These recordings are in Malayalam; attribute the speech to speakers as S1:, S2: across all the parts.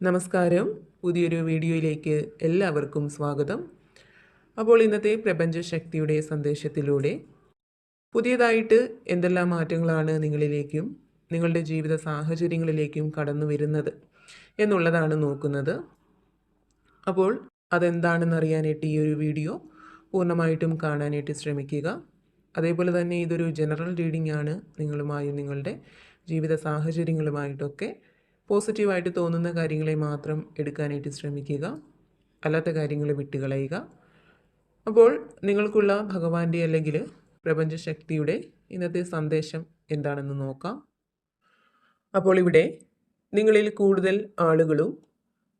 S1: നമസ്കാരം. പുതിയൊരു വീഡിയോയിലേക്ക് എല്ലാവർക്കും സ്വാഗതം. അപ്പോൾ ഇന്നത്തെ പ്രപഞ്ചശക്തിയുടെ സന്ദേശത്തിലൂടെ പുതിയതായിട്ട് എന്തെല്ലാം മാറ്റങ്ങളാണ് നിങ്ങളിലേക്കും നിങ്ങളുടെ ജീവിത സാഹചര്യങ്ങളിലേക്കും കടന്നു വരുന്നത് എന്നുള്ളതാണ് നോക്കുന്നത്. അപ്പോൾ അതെന്താണെന്ന് അറിയാനായിട്ട് ഈ ഒരു വീഡിയോ പൂർണമായിട്ടും കാണാനായിട്ട് ശ്രമിക്കുക. അതേപോലെ തന്നെ ഇതൊരു ജനറൽ റീഡിംഗ് ആണ്. നിങ്ങളുമായും നിങ്ങളുടെ ജീവിത സാഹചര്യങ്ങളുമായിട്ടൊക്കെ പോസിറ്റീവായിട്ട് തോന്നുന്ന കാര്യങ്ങളെ മാത്രം എടുക്കാനായിട്ട് ശ്രമിക്കുക. അല്ലാത്ത കാര്യങ്ങൾ വിട്ടുകളയുക. അപ്പോൾ നിങ്ങൾക്കുള്ള ഭഗവാന്റെ അല്ലെങ്കിൽ പ്രപഞ്ചശക്തിയുടെ ഇന്നത്തെ സന്ദേശം എന്താണെന്ന് നോക്കാം. അപ്പോൾ ഇവിടെ നിങ്ങളിൽ കൂടുതൽ ആളുകളും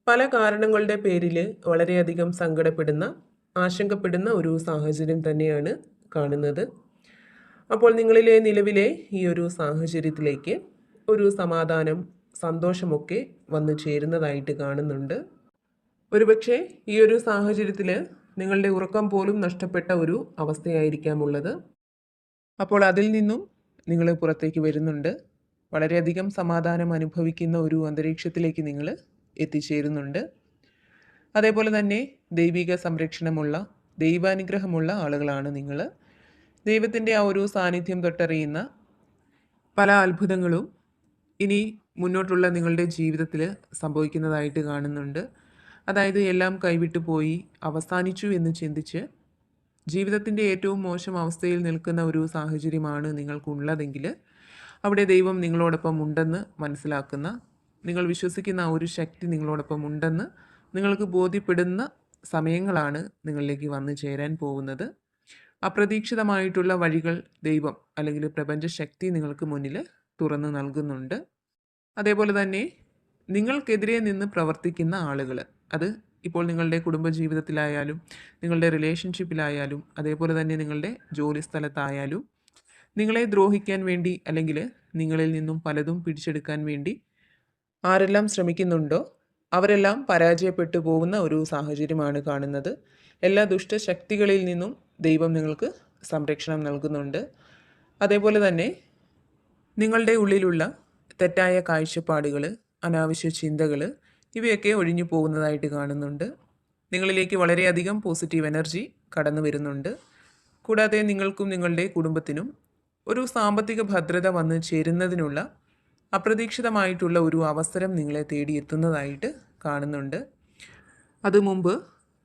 S1: പല കാരണങ്ങളുടെ പേരിൽ വളരെയധികം സങ്കടപ്പെടുന്ന ആശങ്കപ്പെടുന്ന ഒരു സാഹചര്യം തന്നെയാണ് കാണുന്നത്. അപ്പോൾ നിങ്ങളിലെ നിലവിലെ ഈ ഒരു സാഹചര്യത്തിലേക്ക് ഒരു സമാധാനം സന്തോഷമൊക്കെ വന്നു ചേരുന്നതായിട്ട് കാണുന്നുണ്ട്. ഒരുപക്ഷെ ഈ ഒരു സാഹചര്യത്തിൽ നിങ്ങളുടെ ഉറക്കം പോലും നഷ്ടപ്പെട്ട ഒരു അവസ്ഥയായിരിക്കാം ഉള്ളത് അപ്പോൾ അതിൽ നിന്നും നിങ്ങൾ പുറത്തേക്ക് വരുന്നുണ്ട്. വളരെയധികം സമാധാനം അനുഭവിക്കുന്ന ഒരു അന്തരീക്ഷത്തിലേക്ക് നിങ്ങൾ എത്തിച്ചേരുന്നുണ്ട്. അതേപോലെ തന്നെ ദൈവിക സംരക്ഷണമുള്ള ദൈവാനുഗ്രഹമുള്ള ആളുകളാണ് നിങ്ങൾ. ദൈവത്തിന്റെ ആ ഒരു സാന്നിധ്യം തൊട്ടറിയുന്ന പല അത്ഭുതങ്ങളും ഇനി മുന്നോട്ടുള്ള നിങ്ങളുടെ ജീവിതത്തിൽ സംഭവിക്കുന്നതായിട്ട് കാണുന്നുണ്ട്. അതായത് എല്ലാം കൈവിട്ടു പോയി അവസാനിച്ചു എന്ന് ചിന്തിച്ച് ജീവിതത്തിന്റെ ഏറ്റവും മോശം അവസ്ഥയിൽ നിൽക്കുന്ന ഒരു സാഹചര്യമാണ് നിങ്ങൾക്കുള്ളതെങ്കിൽ അവിടെ ദൈവം നിങ്ങളോടൊപ്പം ഉണ്ടെന്ന് മനസ്സിലാക്കുന്ന നിങ്ങൾ വിശ്വസിക്കുന്ന ആ ഒരു ശക്തി നിങ്ങളോടൊപ്പം ഉണ്ടെന്ന് നിങ്ങൾക്ക് ബോധ്യപ്പെടുന്ന സമയങ്ങളാണ് നിങ്ങളിലേക്ക് വന്നു ചേരാൻ പോകുന്നത്. അപ്രതീക്ഷിതമായിട്ടുള്ള വഴികൾ ദൈവം അല്ലെങ്കിൽ പ്രപഞ്ചശക്തി നിങ്ങൾക്ക് മുന്നിൽ തുറന്നു നൽകുന്നുണ്ട്. അതേപോലെ തന്നെ നിങ്ങൾക്കെതിരെ നിന്ന് പ്രവർത്തിക്കുന്ന ആളുകൾ അത് ഇപ്പോൾ നിങ്ങളുടെ കുടുംബജീവിതത്തിലായാലും നിങ്ങളുടെ റിലേഷൻഷിപ്പിലായാലും അതേപോലെ തന്നെ നിങ്ങളുടെ ജോലി സ്ഥലത്തായാലും നിങ്ങളെ ദ്രോഹിക്കാൻ വേണ്ടി അല്ലെങ്കിൽ നിങ്ങളിൽ നിന്നും പലതും പിടിച്ചെടുക്കാൻ വേണ്ടി ആരെല്ലാം ശ്രമിക്കുന്നുണ്ടോ അവരെല്ലാം പരാജയപ്പെട്ടു പോകുന്ന ഒരു സാഹചര്യമാണ് കാണുന്നത്. എല്ലാ ദുഷ്ടശക്തികളിൽ നിന്നും ദൈവം നിങ്ങൾക്ക് സംരക്ഷണം നൽകുന്നുണ്ട്. അതേപോലെ തന്നെ നിങ്ങളുടെ ഉള്ളിലുള്ള തെറ്റായ കാഴ്ചപ്പാടുകൾ അനാവശ്യ ചിന്തകൾ ഇവയൊക്കെ ഒഴിഞ്ഞു പോകുന്നതായിട്ട് കാണുന്നുണ്ട്. നിങ്ങളിലേക്ക് വളരെയധികം പോസിറ്റീവ് എനർജി കടന്നു വരുന്നുണ്ട്. കൂടാതെ നിങ്ങൾക്കും നിങ്ങളുടെ കുടുംബത്തിനും ഒരു സാമ്പത്തിക ഭദ്രത വന്ന് ചേരുന്നതിനുള്ള അപ്രതീക്ഷിതമായിട്ടുള്ള ഒരു അവസരം നിങ്ങളെ തേടിയെത്തുന്നതായിട്ട് കാണുന്നുണ്ട്. അത് മുമ്പ്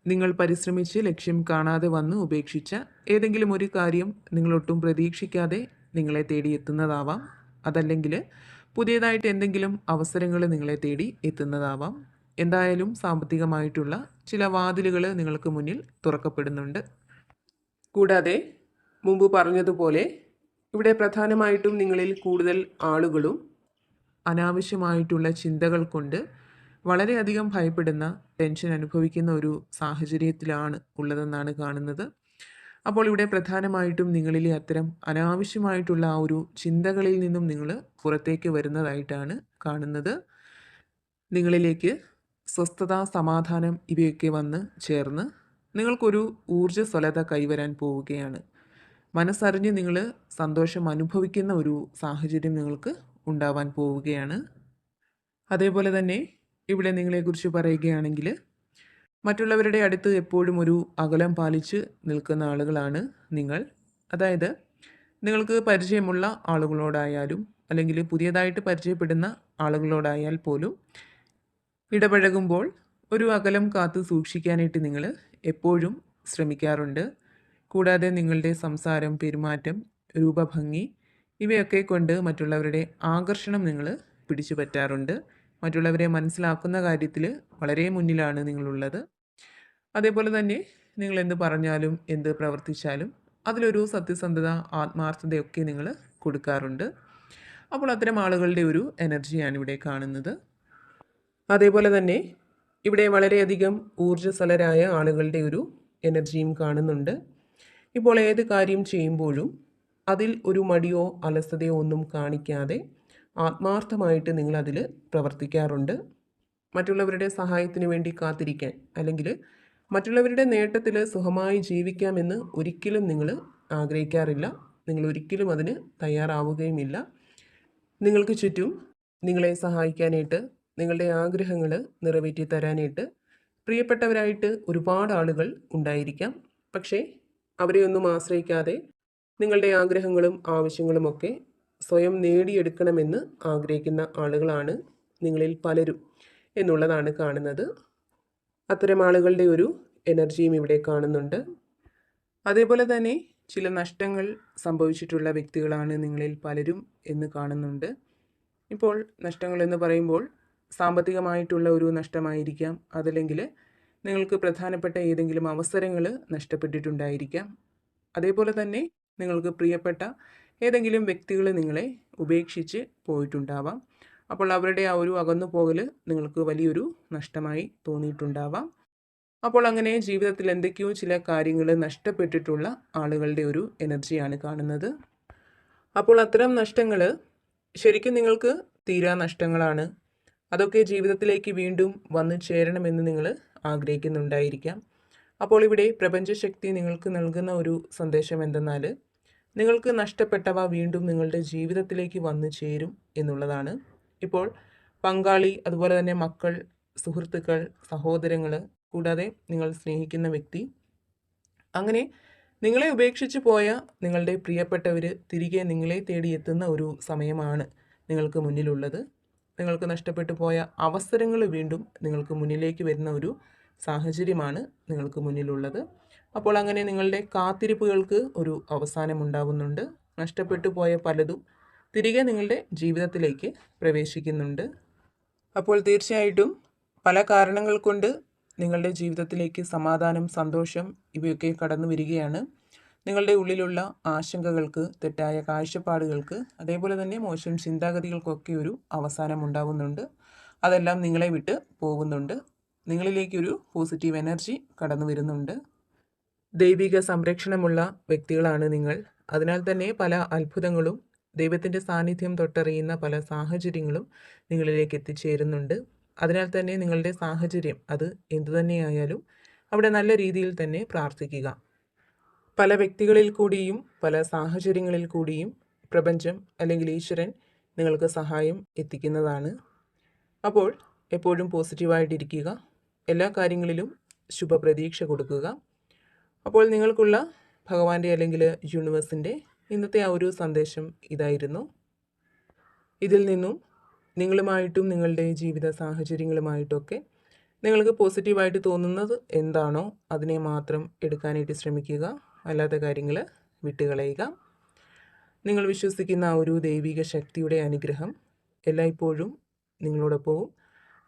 S1: നിങ്ങൾ പരിശ്രമിച്ച് ലക്ഷ്യം കാണാതെ വന്ന് ഉപേക്ഷിച്ച ഏതെങ്കിലും ഒരു കാര്യം നിങ്ങളൊട്ടും പ്രതീക്ഷിക്കാതെ നിങ്ങളെ തേടിയെത്തുന്നതാവാം. അതല്ലെങ്കിൽ പുതിയതായിട്ട് എന്തെങ്കിലും അവസരങ്ങൾ നിങ്ങളെ തേടി എത്തുന്നതാവാം. എന്തായാലും സാമ്പത്തികമായിട്ടുള്ള ചില വാതിലുകൾ നിങ്ങൾക്ക് മുന്നിൽ തുറക്കപ്പെടുന്നുണ്ട്. കൂടാതെ മുമ്പ് പറഞ്ഞതുപോലെ ഇവിടെ പ്രധാനമായിട്ടും നിങ്ങളിൽ കൂടുതൽ ആളുകളും അനാവശ്യമായിട്ടുള്ള ചിന്തകൾ കൊണ്ട് വളരെയധികം ഭയപ്പെടുന്ന ടെൻഷൻ അനുഭവിക്കുന്ന ഒരു സാഹചര്യത്തിലാണ് ഉള്ളതെന്നാണ് കാണുന്നത്. അപ്പോൾ ഇവിടെ പ്രധാനമായിട്ടും നിങ്ങളിലെ അത്തരം അനാവശ്യമായിട്ടുള്ള ആ ഒരു ചിന്തകളിൽ നിന്നും നിങ്ങൾ പുറത്തേക്ക് വരുന്നതായിട്ടാണ് കാണുന്നത്. നിങ്ങളിലേക്ക് സ്വസ്ഥത സമാധാനം ഇവയൊക്കെ വന്ന് ചേർന്ന് നിങ്ങൾക്കൊരു ഊർജസ്വലത കൈവരാൻ പോവുകയാണ്. മനസ്സറിഞ്ഞ് നിങ്ങൾ സന്തോഷം അനുഭവിക്കുന്ന ഒരു സാഹചര്യം നിങ്ങൾക്ക് ഉണ്ടാവാൻ പോവുകയാണ്. അതേപോലെ തന്നെ ഇവിടെ നിങ്ങളെക്കുറിച്ച് പറയുകയാണെങ്കിൽ മറ്റുള്ളവരുടെ അടുത്ത് എപ്പോഴും ഒരു അകലം പാലിച്ച് നിൽക്കുന്ന ആളുകളാണ് നിങ്ങൾ. അതായത് നിങ്ങൾക്ക് പരിചയമുള്ള ആളുകളോടായാലും അല്ലെങ്കിൽ പുതിയതായിട്ട് പരിചയപ്പെടുന്ന ആളുകളോടായാൽ പോലും ഇടപഴകുമ്പോൾ ഒരു അകലം കാത്തു സൂക്ഷിക്കാനായിട്ട് നിങ്ങൾ എപ്പോഴും ശ്രമിക്കാറുണ്ട്. കൂടാതെ നിങ്ങളുടെ സംസാരം പെരുമാറ്റം രൂപഭംഗി ഇവയൊക്കെ കൊണ്ട് മറ്റുള്ളവരുടെ ആകർഷണം നിങ്ങൾ പിടിച്ചു പറ്റാറുണ്ട് മറ്റുള്ളവരെ മനസ്സിലാക്കുന്ന കാര്യത്തിൽ വളരെ മുന്നിലാണ് നിങ്ങളുള്ളത്. അതേപോലെ തന്നെ നിങ്ങൾ എന്ത് പറഞ്ഞാലും എന്ത് പ്രവർത്തിച്ചാലും അതിലൊരു സത്യസന്ധത ആത്മാർത്ഥതയൊക്കെ നിങ്ങൾ കൊടുക്കാറുണ്ട്. അപ്പോൾ അത്തരം ആളുകളുടെ ഒരു എനർജിയാണ് ഇവിടെ കാണുന്നത്. അതേപോലെ തന്നെ ഇവിടെ വളരെയധികം ഊർജസ്വലരായ ആളുകളുടെ ഒരു എനർജിയും കാണുന്നുണ്ട്. ഇപ്പോൾ ഏത് കാര്യം ചെയ്യുമ്പോഴും അതിൽ ഒരു മടിയോ അലസതയോ ഒന്നും കാണിക്കാതെ ആത്മാർത്ഥമായിട്ട് നിങ്ങൾ അതിൽ പ്രവർത്തിക്കാറുണ്ട്. മറ്റുള്ളവരുടെ സഹായത്തിന് വേണ്ടി കാത്തിരിക്കാൻ അല്ലെങ്കിൽ മറ്റുള്ളവരുടെ നേട്ടത്തിൽ സുഖമായി ജീവിക്കാമെന്ന് ഒരിക്കലും നിങ്ങൾ ആഗ്രഹിക്കാറില്ല. നിങ്ങൾ ഒരിക്കലും അതിന് തയ്യാറാവുകയുമില്ല. നിങ്ങൾക്ക് ചുറ്റും നിങ്ങളെ സഹായിക്കാനായിട്ട് നിങ്ങളുടെ ആഗ്രഹങ്ങൾ നിറവേറ്റി തരാനായിട്ട് പ്രിയപ്പെട്ടവരായിട്ട് ഒരുപാട് ആളുകൾ ഉണ്ടായിരിക്കാം. പക്ഷേ അവരെ ഒന്നും ആശ്രയിക്കാതെ നിങ്ങളുടെ ആഗ്രഹങ്ങളും ആവശ്യങ്ങളുമൊക്കെ സ്വയം നേടിയെടുക്കണമെന്ന് ആഗ്രഹിക്കുന്ന ആളുകളാണ് നിങ്ങളിൽ പലരും എന്നുള്ളതാണ് കാണുന്നത്. അത്തരം ആളുകളുടെ ഒരു എനർജിയും ഇവിടെ കാണുന്നുണ്ട്. അതേപോലെ തന്നെ ചില നഷ്ടങ്ങൾ സംഭവിച്ചിട്ടുള്ള വ്യക്തികളാണ് നിങ്ങളിൽ പലരും എന്ന് കാണുന്നുണ്ട്. ഇപ്പോൾ നഷ്ടങ്ങൾ എന്ന് പറയുമ്പോൾ സാമ്പത്തികമായിട്ടുള്ള ഒരു നഷ്ടമായിരിക്കാം അതല്ലെങ്കിൽ നിങ്ങൾക്ക് പ്രധാനപ്പെട്ട ഏതെങ്കിലും അവസരങ്ങൾ നഷ്ടപ്പെട്ടിട്ടുണ്ടായിരിക്കാം. അതേപോലെ തന്നെ നിങ്ങൾക്ക് പ്രിയപ്പെട്ട ഏതെങ്കിലും വ്യക്തികൾ നിങ്ങളെ ഉപേക്ഷിച്ച് പോയിട്ടുണ്ടാവാം. അപ്പോൾ അവരുടെ ആ ഒരു അകന്നു പോകൽ നിങ്ങൾക്ക് വലിയൊരു നഷ്ടമായി തോന്നിയിട്ടുണ്ടാവാം. അപ്പോൾ അങ്ങനെ ജീവിതത്തിൽ എന്തൊക്കെയോ ചില കാര്യങ്ങൾ നഷ്ടപ്പെട്ടിട്ടുള്ള ആളുകളുടെ ഒരു എനർജിയാണ് കാണുന്നത്. അപ്പോൾ അത്തരം നഷ്ടങ്ങൾ ശരിക്കും നിങ്ങൾക്ക് തീരാ നഷ്ടങ്ങളാണ്. അതൊക്കെ ജീവിതത്തിലേക്ക് വീണ്ടും വന്നു ചേരണമെന്ന് നിങ്ങൾ ആഗ്രഹിക്കുന്നുണ്ടായിരിക്കാം. അപ്പോൾ ഇവിടെ പ്രപഞ്ചശക്തി നിങ്ങൾക്ക് നൽകുന്ന ഒരു സന്ദേശം എന്തെന്നാൽ നിങ്ങൾക്ക് നഷ്ടപ്പെട്ടവ വീണ്ടും നിങ്ങളുടെ ജീവിതത്തിലേക്ക് വന്നു ചേരും എന്നുള്ളതാണ്. ഇപ്പോൾ പങ്കാളി അതുപോലെ തന്നെ മക്കൾ സുഹൃത്തുക്കൾ സഹോദരങ്ങൾ കൂടാതെ നിങ്ങൾ സ്നേഹിക്കുന്ന വ്യക്തി. അങ്ങനെ നിങ്ങളെ ഉപേക്ഷിച്ച് പോയ നിങ്ങളുടെ പ്രിയപ്പെട്ടവർ തിരികെ നിങ്ങളെ തേടി എത്തുന്ന ഒരു സമയമാണ് നിങ്ങൾക്ക് മുന്നിലുള്ളത്. നിങ്ങൾക്ക് നഷ്ടപ്പെട്ടു പോയ അവസരങ്ങൾ വീണ്ടും നിങ്ങൾക്ക് മുന്നിലേക്ക് വരുന്ന ഒരു സാഹചര്യമാണ് നിങ്ങൾക്ക് മുന്നിലുള്ളത്. അപ്പോൾ അങ്ങനെ നിങ്ങളുടെ കാത്തിരിപ്പുകൾക്ക് ഒരു അവസാനം ഉണ്ടാവുന്നുണ്ട്. നഷ്ടപ്പെട്ടു പോയ പലതും തിരികെ നിങ്ങളുടെ ജീവിതത്തിലേക്ക് പ്രവേശിക്കുന്നുണ്ട്. അപ്പോൾ തീർച്ചയായിട്ടും പല കാരണങ്ങൾ കൊണ്ട് നിങ്ങളുടെ ജീവിതത്തിലേക്ക് സമാധാനം സന്തോഷം ഇവയൊക്കെ കടന്നു വരികയാണ്. നിങ്ങളുടെ ഉള്ളിലുള്ള ആശങ്കകൾക്ക് തെറ്റായ കാഴ്ചപ്പാടുകൾക്ക് അതേപോലെ തന്നെ മോശം ചിന്താഗതികൾക്കൊക്കെ ഒരു അവസാനം ഉണ്ടാകുന്നുണ്ട് അതെല്ലാം നിങ്ങളെ വിട്ട് പോകുന്നുണ്ട്. നിങ്ങളിലേക്കൊരു പോസിറ്റീവ് എനർജി കടന്നു വരുന്നുണ്ട്. ദൈവിക സംരക്ഷണമുള്ള വ്യക്തികളാണ് നിങ്ങൾ. അതിനാൽ തന്നെ പല അത്ഭുതങ്ങളും ദൈവത്തിന്റെ സാന്നിധ്യം തൊട്ടറിയുന്ന പല സാഹചര്യങ്ങളും നിങ്ങളിലേക്ക് എത്തിച്ചേരുന്നുണ്ട്. അതിനാൽ തന്നെ നിങ്ങളുടെ സാഹചര്യം അത് എന്തുതന്നെയായാലും അവിടെ നല്ല രീതിയിൽ തന്നെ പ്രാർത്ഥിക്കുക. പല വ്യക്തികളിൽ കൂടിയും പല സാഹചര്യങ്ങളിൽ കൂടിയും പ്രപഞ്ചം അല്ലെങ്കിൽ ഈശ്വരൻ നിങ്ങൾക്ക് സഹായം എത്തിക്കുന്നതാണ്. അപ്പോൾ എപ്പോഴും പോസിറ്റീവായിട്ടിരിക്കുക എല്ലാ കാര്യങ്ങളിലും ശുഭപ്രതീക്ഷ കൊടുക്കുക. അപ്പോൾ നിങ്ങൾക്കുള്ള ഭഗവാന്റെ അല്ലെങ്കിൽ യൂണിവേഴ്സിന്റെ ഇന്നത്തെ ആ ഒരു സന്ദേശം ഇതായിരുന്നു. ഇതിൽ നിന്നും നിങ്ങളുമായിട്ടും നിങ്ങളുടെ ജീവിത സാഹചര്യങ്ങളുമായിട്ടൊക്കെ നിങ്ങൾക്ക് പോസിറ്റീവായിട്ട് തോന്നുന്നത് എന്താണോ അതിനെ മാത്രം എടുക്കാനായിട്ട് ശ്രമിക്കുക. അല്ലാത്ത കാര്യങ്ങൾ വിട്ടുകളയുക. നിങ്ങൾ വിശ്വസിക്കുന്ന ആ ഒരു ദൈവിക ശക്തിയുടെ അനുഗ്രഹം എല്ലായ്പ്പോഴും നിങ്ങളോടൊപ്പവും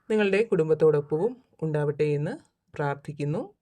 S1: നിങ്ങളുടെ കുടുംബത്തോടൊപ്പവും ഉണ്ടാവട്ടെ എന്ന് പ്രാർത്ഥിക്കുന്നു.